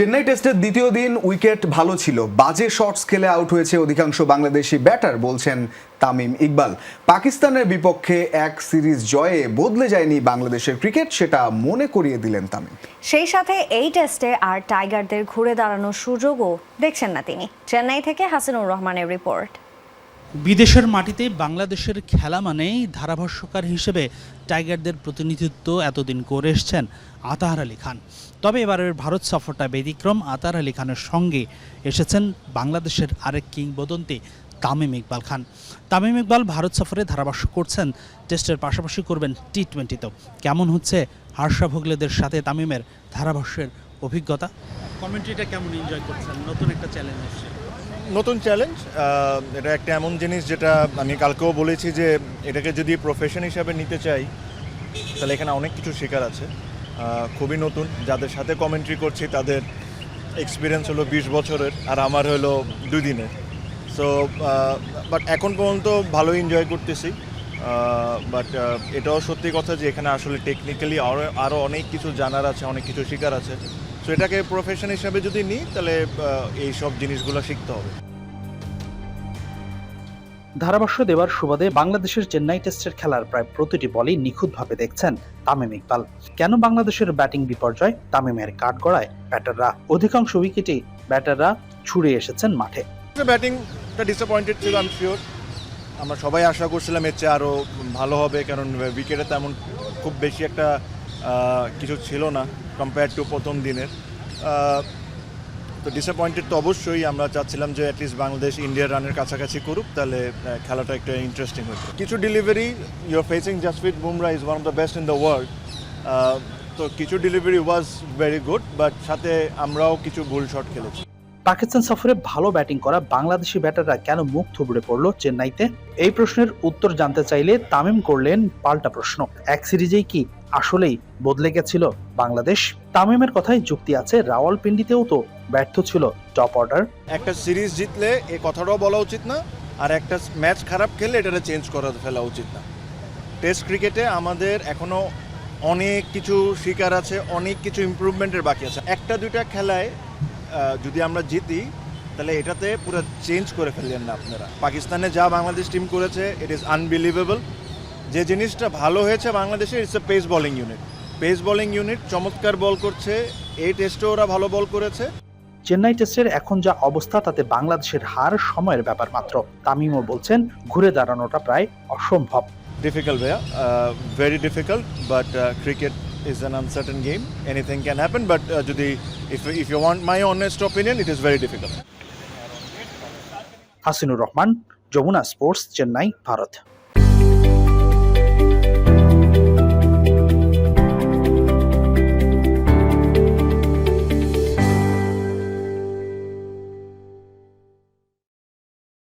চেন্নাই টেস্টের দ্বিতীয় দিন উইকেট ভালো ছিল। বাজে শটস খেলে আউট হয়েছে অধিকাংশ বাংলাদেশি ব্যাটার, বলছেন তামিম ইকবাল। পাকিস্তানের বিপক্ষে এক সিরিজ জয়ে বদলে যায়নি বাংলাদেশের ক্রিকেট, সেটা মনে করিয়ে দিলেন তামিম। সেই সাথে এই টেস্টে আর টাইগারদের ঘুরে দাঁড়ানোর সুযোগও দেখছেন না তিনি। চেন্নাই থেকে হাসিনুর রহমানের রিপোর্ট। বিদেশের মাটিতে বাংলাদেশের খেলা মানেই ধারাভাষ্যকার হিসেবে টাইগারদের প্রতিনিধিত্ব এতদিন করে এসছেন আতাহার আলী খান। তবে এবারের ভারত সফরটা ব্যতিক্রম। আতাহার আলী খানের সঙ্গে এসেছেন বাংলাদেশের আরেক কিংবদন্তি তামিম ইকবাল খান। তামিম ইকবাল ভারত সফরে ধারাভাষ্য করছেন, টেস্টের পাশাপাশি করবেন টি টোয়েন্টিতেও কেমন হচ্ছে হার্ষা ভোগলেদের সাথে তামিমের ধারাভাষ্যের অভিজ্ঞতা? কমেন্ট্রিটা কেমন এনজয় করছেন? নতুন একটা চ্যালেঞ্জ নতুন চ্যালেঞ্জ এটা একটা এমন জিনিস যেটা আমি কালকেও বলেছি যে এটাকে যদি প্রফেশন হিসাবে নিতে চাই, তাহলে এখানে অনেক কিছু শেখার আছে। খুবই নতুন। যাদের সাথে কমেন্ট্রি করছি, তাদের এক্সপিরিয়েন্স হলো বিশ বছরের, আর আমার হলো দুই দিনের। সো বাট এখন পর্যন্ত ভালো এনজয় করতেছি। বাট এটাও সত্যি কথা যে এখানে আসলে টেকনিক্যালি আরও আরও অনেক কিছু জানার আছে, অনেক কিছু শেখার আছে। সো এটাকে প্রফেশন হিসাবে যদি নিই তাহলে এই সব জিনিসগুলো শিখতে হবে। ধারাভাষ্য দেওয়ার সুবাদে বাংলাদেশের চেন্নাই টেস্টের খেলার প্রায় প্রতিটি বলই নিখুঁতভাবে দেখছেন তামিম ইকবাল। কেন বাংলাদেশের ব্যাটিং বিপর্যয় তামিমের কাঠ গড়ায় ব্যাটাররা? অধিকাংশ উইকেটে ব্যাটাররা ছুড়ে এসেছেন মাঠে। ব্যাটিংটা ডিসঅ্যাপয়েন্টেড ছিল আমি শিওর আমরা সবাই আশা করছিলাম এর চেয়ে আরও ভালো হবে কারণ উইকেটে তেমন খুব বেশি একটা কিছু ছিল না কম্পেয়ার টু প্রথম দিনের। তো ডিসঅ্যাপয়েন্টেড তো অবশ্যই, আমরা চাচ্ছিলাম যে অ্যাটলিস্ট বাংলাদেশ ইন্ডিয়ার রানের কাছাকাছি করুক, তাহলে খেলাটা একটু ইন্টারেস্টিং হতো। কিছু delivery your facing Jasprit Bumrah is one of the best in the world তো কিছু delivery was very good but সাথে আমরাও কিছু ভুল শট খেলেছি। পাকিস্তান সফরে ভালো ব্যাটিং করা বাংলাদেশি ব্যাটাররা কেন মুখ থুবড়ে পড়ল চেন্নাইতে? এই প্রশ্নের উত্তর জানতে চাইলে তামিম করলেন পাল্টা প্রশ্ন। এক সিরিজেই কি আসলেই বদলে গেছিল বাংলাদেশ। তামিমের কথায় যুক্তি আছে, রাওয়ালপিন্ডিতেও তো ব্যর্থ ছিল টপ অর্ডার। একটা সিরিজ জিতলে এ কথাটাও বলা উচিত না, আর একটা ম্যাচ খারাপ খেললে এটা চেঞ্জ করে ফেলা উচিত না। টেস্ট ক্রিকেটে আমাদের এখনও অনেক কিছু শিকার আছে, অনেক কিছু ইমপ্রুভমেন্টের বাকি আছে। একটা দুইটা খেলায় যদি আমরা জিতি, তাহলে এটাতে পুরো চেঞ্জ করে ফেললেন না আপনারা। পাকিস্তানে যা বাংলাদেশ টিম করেছে ইট ইজ আনবিলিভেবল যে জিনিসটা ভালো হয়েছে বাংলাদেশে it's a pace bowling unit pace bowling unit চমৎকার বল করছে। এই টেস্টে ওরা ভালো বল করেছে। চেন্নাই টেস্টের এখন যা অবস্থা তাতে বাংলাদেশের হার সময়ের ব্যাপার মাত্র। তামিমও বলছেন ঘুরে দাঁড়ানোটা প্রায় অসম্ভব। Difficult, Bhaiya. Uh, difficult but cricket is cricket uncertain game anything can Anything but যদি if if you if, my you want my is very difficult. Hasinur Rahman Jamuna sports Chennai Bharat.